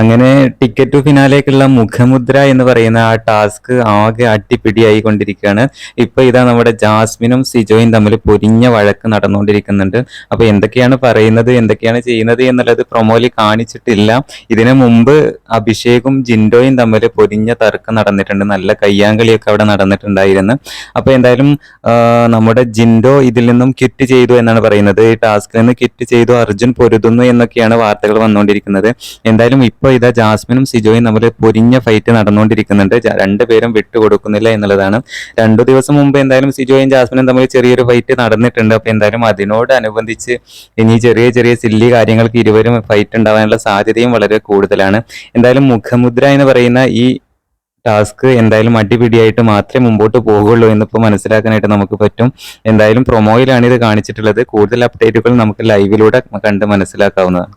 അങ്ങനെ ticket to ഫിനാലേക്കുള്ള മുഖമുദ്ര എന്ന് പറയുന്ന ആ ടാസ്ക് ആകെ അട്ടിപ്പിടിയായി കൊണ്ടിരിക്കുകയാണ് ഇപ്പൊ ഇതാ നമ്മുടെ ജാസ്മിനും സിജോയും തമ്മിൽ പൊരിഞ്ഞ വഴക്ക് നടന്നുകൊണ്ടിരിക്കുന്നുണ്ട്. അപ്പൊ എന്തൊക്കെയാണ് പറയുന്നത് എന്തൊക്കെയാണ് ചെയ്യുന്നത് എന്നുള്ളത് പ്രൊമോയിൽ കാണിച്ചിട്ടില്ല. ഇതിനു മുമ്പ് അഭിഷേകും ജിൻഡോയും തമ്മിൽ പൊരിഞ്ഞ തർക്കം നടന്നിട്ടുണ്ട്. നല്ല കയ്യാങ്കളിയൊക്കെ അവിടെ നടന്നിട്ടുണ്ടായിരുന്നു. അപ്പൊ എന്തായാലും നമ്മുടെ ജിൻഡോ ഇതിൽ നിന്നും കിറ്റ് ചെയ്തു എന്നാണ് പറയുന്നത്. ഈ ടാസ്കിൽ നിന്ന് കിറ്റ് ചെയ്തു. അർജുൻ പൊരുതുന്നു എന്നൊക്കെയാണ് വാർത്തകൾ വന്നുകൊണ്ടിരിക്കുന്നത്. എന്തായാലും ഇപ്പൊ ഇതാ ജാസ്മിനും സിജോയും തമ്മിൽ പൊരിഞ്ഞ ഫൈറ്റ് നടന്നുകൊണ്ടിരിക്കുന്നുണ്ട്. രണ്ടുപേരും വിട്ടുകൊടുക്കുന്നില്ല എന്നുള്ളതാണ്. രണ്ടു ദിവസം മുമ്പ് എന്തായാലും സിജോയും ജാസ്മിനും തമ്മിൽ ചെറിയൊരു ഫൈറ്റ് നടന്നിട്ടുണ്ട്. അപ്പൊ എന്തായാലും അതിനോട് അതിനോടനുബന്ധിച്ച് ഇനി ചെറിയ ചെറിയ സില്ലി കാര്യങ്ങൾക്ക് ഇരുവരും ഫൈറ്റ് ഉണ്ടാവാനുള്ള സാധ്യതയും വളരെ കൂടുതലാണ്. എന്തായാലും മുഖമുദ്ര എന്ന് പറയുന്ന ഈ ടാസ്ക് എന്തായാലും അടിപിടിയായിട്ട് മാത്രമേ മുമ്പോട്ട് പോകുള്ളൂ എന്നിപ്പോൾ മനസ്സിലാക്കാനായിട്ട് നമുക്ക് പറ്റും. എന്തായാലും പ്രൊമോയിലാണ് ഇത് കാണിച്ചിട്ടുള്ളത്. കൂടുതൽ അപ്ഡേറ്റുകൾ നമുക്ക് ലൈവിലൂടെ കണ്ട് മനസ്സിലാക്കാവുന്നതാണ്.